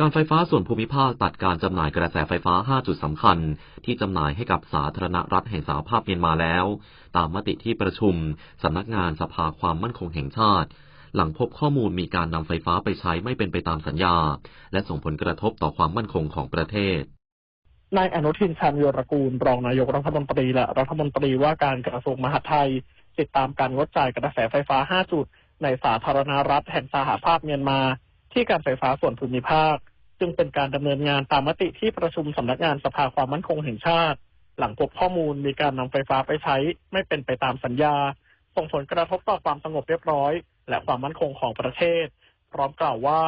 การไฟฟ้าส่วนภูมิภาคตัดการจำหน่ายกระแสไฟฟ้า 5 จุดสำคัญ ที่จำหน่ายให้กับสาธารณรัฐแห่งสหภาพเมียนมาแล้ว ตามมติที่ประชุมสำนักงานสภาความมั่นคงแห่งชาติ หลังพบข้อมูลมีการนำไฟฟ้าไปใช้ไม่เป็นไปตามสัญญา และส่งผลกระทบต่อความมั่นคงของประเทศนายอนุทินชาญวิรกูลรองนายกรัฐมนตรีและรัฐมนตรีว่าการกระทรวงมหาดไทย ติดตามการงดจ่ายกระแสไฟฟ้า 5 จุด ในสาธารณรัฐแห่งสหภาพเมียนมา ที่การไฟฟ้าส่วนภูมิภาค จึงเป็นการดำเนินงานตามมติที่ประชุมสำนักงานสภาความมั่นคงแห่งชาติ หลังพบข้อมูลมีการนำไฟฟ้าไปใช้ ไม่เป็นไปตามสัญญา ส่งผลกระทบต่อความสงบเรียบร้อย และความมั่นคงของประเทศ พร้อมกล่าวว่า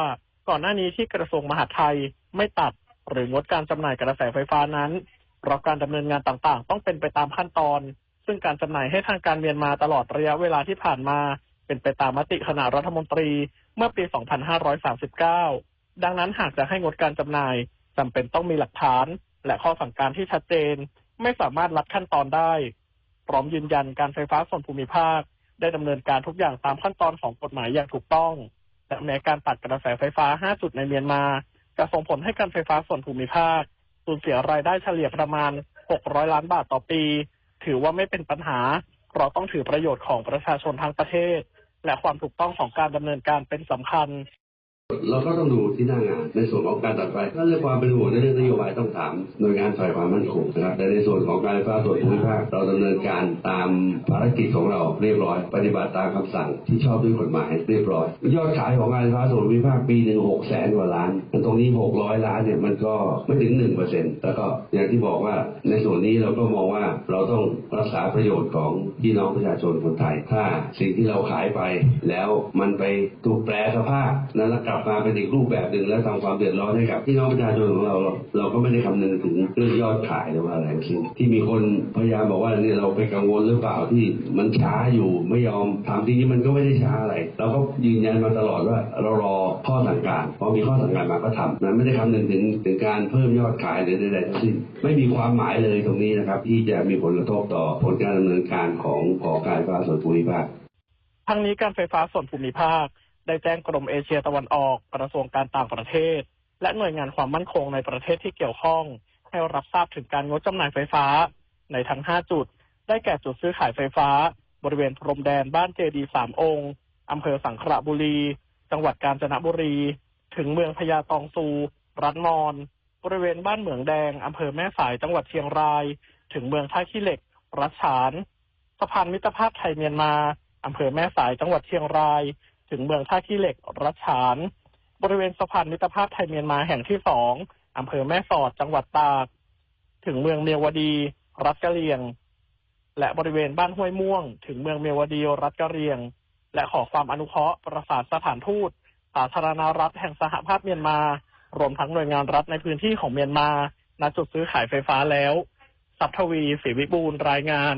ก่อนหน้านี้ที่กระทรวงมหาดไทยไม่ตัด หรืองดการจำหน่ายกระแสไฟฟ้านั้นเพราะการดำเนินงานต่างๆ ต้องเป็นไปตามขั้นตอน ซึ่งการจำหน่ายให้ทางการเมียนมาตลอดระยะเวลาที่ผ่านมา เป็นไปตามมติคณะรัฐมนตรีเมื่อปี 2539 ดังนั้นหากจะให้งดการจำหน่ายจำเป็นต้องมีหลักฐาน และข้อสั่งการที่ชัดเจน ไม่สามารถลัดขั้นตอนได้ พร้อมยืนยันการไฟฟ้าส่วนภูมิภาค ได้ดำเนินการทุกอย่างตามขั้นตอนของกฎหมายอย่างถูกต้อง และแม้การตัดกระแสไฟฟ้า 5 จุดในเมียนมา จะส่งผลให้การไฟฟ้าส่วนภูมิภาคสูญเสียรายได้เฉลี่ยประมาณ 600 ล้านบาทต่อปี ถือว่าไม่เป็นปัญหา เพราะต้องถือประโยชน์ของประชาชนทั้งประเทศ และความถูกต้องของการดำเนินการเป็นสำคัญ เราก็ต้องดูที่หน้างานในส่วนของการตัดไฟถ้าเรื่องความเป็นห่วงในเรื่องนโยบายต้องถามหน่วยงานฝ่ายความมั่นคงนะครับแต่ในส่วนของการไฟฟ้าส่วนภูมิภาคเราดำเนินการตามภารกิจของเราเรียบร้อย ปฏิบัติตามคำสั่งที่ชอบด้วยกฎหมายเรียบร้อย ยอดขายของการไฟฟ้าส่วนภูมิภาคปีหนึ่งหกแสนกว่าล้านตรงนี้หกร้อยล้านเนี่ยมันก็ไม่ถึงหนึ่งเปอร์เซ็นต์แล้วก็อย่างที่บอกว่าในส่วนนี้เราก็มองว่าเราต้องรักษาประโยชน์ของพี่น้องประชาชนคนไทย ถ้าสิ่งที่เราขายไปแล้วมันไปถูกแปลสภาพนั้นล้วกลับมาเป็นอีกรูปแบบหนึ่งแล้วทำความเดือดร้อนให้กับพี่น้องประชาชนของเราเราเราก็ไม่ได้คำนึงถึงเรื่องยอดขายหรือว่าอะไรที่มีคนพยายามบอกว่าเนี่ยเราไปกังวลหรือเปล่าที่มันช้าอยู่ไม่ยอมทำจริงๆมันก็ไม่ได้ช้าอะไรเราก็ยืนยันมาตลอดว่าเรารอข้อสั่งการพอมีข้อสั่งการมาก็ทำนั้นไม่ได้คำนึงถึงถึงการเพิ่มยอดขายหรือใดๆทั้งสิ้นไม่มีความหมายเลยตรงนี้นะครับ ที่จะมีผลกระทบต่อผลการดำเนินการของของการไฟฟ้าส่วนภูมิภาคทั้งนี้การไฟฟ้าส่วนภูมิภาค ได้แจ้งกรมเอเชียตะวันออกกระทรวงการต่างประเทศ และหน่วยงานความมั่นคงในประเทศที่เกี่ยวข้อง ให้รับทราบถึงการงดจำหน่ายไฟฟ้า ในทั้ง 5 จุด ได้แก่จุดซื้อขายไฟฟ้า บริเวณพรมแดนบ้านเจดีสามองค์อำเภอสังขละบุรี จังหวัดกาญจนบุรี ถึงเมืองพญาตองซู รัฐมอนบริเวณบ้านเหมืองแดงอำเภอแม่สายจังหวัดเชียงราย ถึงเมืองท่าขี้เหล็ก รัชฉานสะพานมิตรภาพไทยเมียนมาอำเภอแม่สายจังหวัดเชียงราย ถึงเมืองท่าขี้เหล็กรัชฉาน บริเวณสะพานมิตรภาพไทยเมียนมาแห่งที่สองอำเภอแม่สอดจังหวัดตาก ถึงเมืองเมียวดี รัฐกะเหรี่ยง และบริเวณบ้านห้วยม่วง ถึงเมืองเมียวดีรัฐกะเหรี่ยง และขอความอนุเคราะห์ประสานสถานทูตสาธารณรัฐแห่งสหภาพเมียนมา รวมทั้งหน่วยงานรัฐในพื้นที่ของเมียนมาณจุดซื้อขายไฟฟ้าแล้ว สับทวีศรีวิบูลรายงาน